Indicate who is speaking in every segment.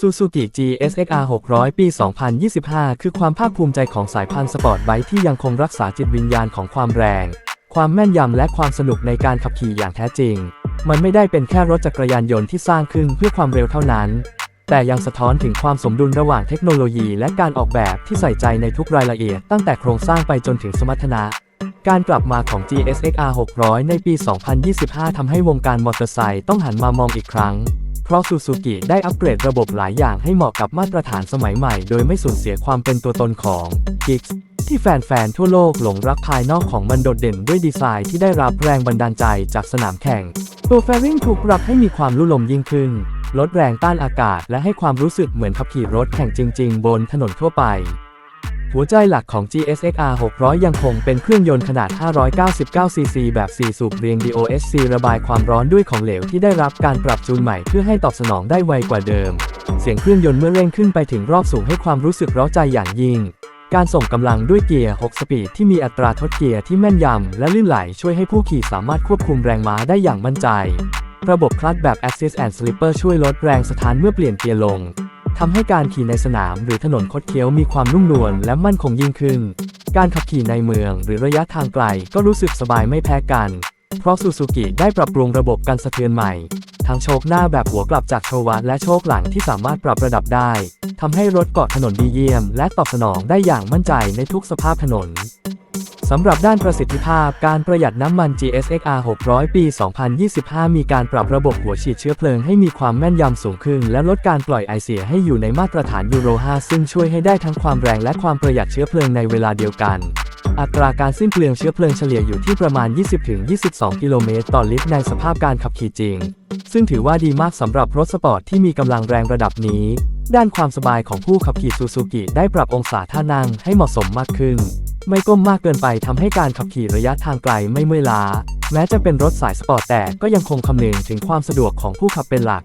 Speaker 1: Suzuki GSXR 600 ปี 2025 คือความภาคภูมิใจของสายพันธุ์สปอร์ตไบค์ที่ยังคงรักษาจิตวิญญาณของความแรง ความแม่นยำและความสนุกในการขับขี่อย่างแท้จริง มันไม่ได้เป็นแค่รถจักรยานยนต์ที่สร้างขึ้นเพื่อความเร็วเท่านั้น แต่ยังสะท้อนถึงความสมดุลระหว่างเทคโนโลยีและการออกแบบที่ใส่ใจในทุกรายละเอียดตั้งแต่โครงสร้างไปจนถึงสมรรถนะการกลับมาของ GSXR 600 ในปี 2025 ทำให้วงการมอเตอร์ไซค์ต้องหันมามองอีกครั้ง เพราะ Suzuki ได้อัปเกรดระบบหลายอย่างให้เหมาะกับมาตรฐานสมัยใหม่ โดยไม่สูญเสียความเป็นตัวตนของ Kicks ที่แฟนๆทั่วโลกหลงรักภายนอกของมันโดดเด่นด้วยดีไซน์ที่ได้รับแรงบันดาลใจจากสนามแข่ง ตัวแฟริงถูกปรับให้มีความลุ่ลมยิ่งขึ้น ลดแรงต้านอากาศและให้ความรู้สึกเหมือนขับขี่รถแข่งจริง ๆ บนถนนทั่วไป หัวใจหลักของ GSXR 600 ยังคงเป็นเครื่องยนต์ขนาด 599cc แบบ 4 สูบเรียง DOHC ระบายความร้อนด้วยของเหลวที่ได้รับการปรับจูนใหม่เพื่อให้ตอบสนองได้ไวกว่าเดิม เสียงเครื่องยนต์เมื่อเร่งขึ้นไปถึงรอบสูงให้ความรู้สึกร้าใจอย่างยิ่ง การส่งกำลังด้วยเกียร์ 6 สปีดที่มีอัตราทดเกียร์ที่แม่นยำและลื่นไหลช่วยให้ผู้ขี่สามารถควบคุมแรงม้าได้อย่างมั่นใจ ระบบคลัตช์แบบ Assist and Slipper ช่วยลดแรงสะท้านเมื่อเปลี่ยนเกียร์ลง ทำให้การขี่ในสนามหรือถนนคดเคี้ยวมีความนุ่มนวลและมั่นคงยิ่งขึ้น การขับขี่ในเมืองหรือระยะทางไกลก็รู้สึกสบายไม่แพ้กัน เพราะซูซูกิได้ปรับปรุงระบบการสะเทือนใหม่ ทั้งโชคหน้าแบบหัวกลับจากโชวัตและโชคหลังที่สามารถปรับระดับได้ทำให้รถเกาะถนนดีเยี่ยม และตอบสนองได้อย่างมั่นใจในทุกสภาพถนน สำหรับด้านประสิทธิภาพการประหยัดน้ำมัน GSXR 600 ปี 2025 มีการปรับระบบหัวฉีดเชื้อเพลิงให้มีความแม่นยำสูงขึ้น และลดการปล่อยไอเสียให้อยู่ในมาตรฐานยูโร 5 ซึ่งช่วยให้ได้ทั้งความแรงและความประหยัดเชื้อเพลิงในเวลาเดียวกัน อัตราการสิ้นเปลืองเชื้อเพลิงเฉลี่ยอยู่ที่ประมาณ 20-22 กิโลเมตรต่อลิตรในสภาพการขับขี่จริง ซึ่งถือว่าดีมากสำหรับรถสปอร์ตที่มีกำลังแรงระดับนี้ ด้านความสบายของผู้ขับขี่ซูซูกิได้ปรับองศาท่านั่งให้เหมาะสมมากขึ้น ไม่ก้มมากเกินไปทำให้การขับขี่ระยะทางไกลไม่เมื่อยล้า แม้จะเป็นรถสายสปอร์ตแต่ก็ยังคงคำนึงถึงความสะดวกของผู้ขับเป็นหลัก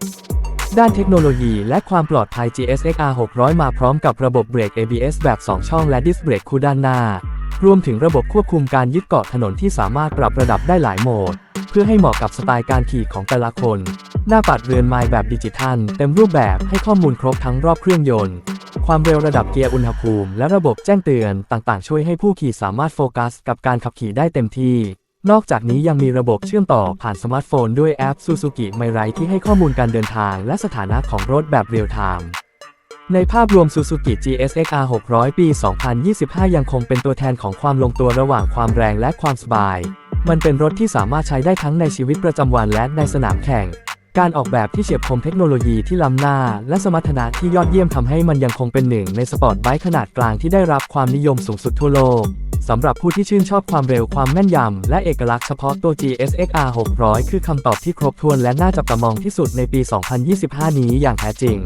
Speaker 1: ด้านเทคโนโลยีและความปลอดภัย GSXR 600 มาพร้อมกับระบบเบรก ABS แบบ 2 ช่องและดิสเบรกคู่ด้านหน้า รวมถึงระบบควบคุมการยึดเกาะถนนที่สามารถปรับระดับได้หลายโหมด เพื่อให้เหมาะกับสไตล์การขี่ของแต่ละคน หน้าปัดเรือนไม้แบบดิจิทัล เต็มรูปแบบให้ข้อมูลครบทั้งรอบเครื่องยนต์ ความเร็วระดับเกียร์อุณหภูมิ และระบบแจ้งเตือนต่างๆ ช่วยให้ผู้ขี่สามารถโฟกัส กับการขับขี่ได้เต็มที่ นอกจากนี้ยังมีระบบเชื่อมต่อผ่านสมาร์ทโฟนด้วยแอป Suzuki m y r i ที่ให้ข้อมูลการเดินทางและสถานะของรถแบบเรียลไทม์ ในภาพรวม Suzuki GSXR 600 ปี 2025 ยังคงเป็นตัวแทนของความลงตัวระหว่างความแรงและความสบาย มันเป็นรถที่สามารถใช้ได้ทั้งในชีวิตประจำวันและในสนามแข่ง การออกแบบที่เฉียบคมเทคโนโลยีที่ล้ำหน้า และสมรรถนะที่ยอดเยี่ยมทำให้มันยังคงเป็นหนึ่งในสปอร์ตไบค์ขนาดกลางที่ได้รับความนิยมสูงสุดทั่วโลกสำหรับผู้ที่ชื่นชอบความเร็วความแม่นยำ และเอกลักษณ์เฉพาะตัว GSXR 600 คือคำตอบที่ครบถ้วนและน่าจับตามองที่สุดในปี 2025 นี้อย่างแท้จริง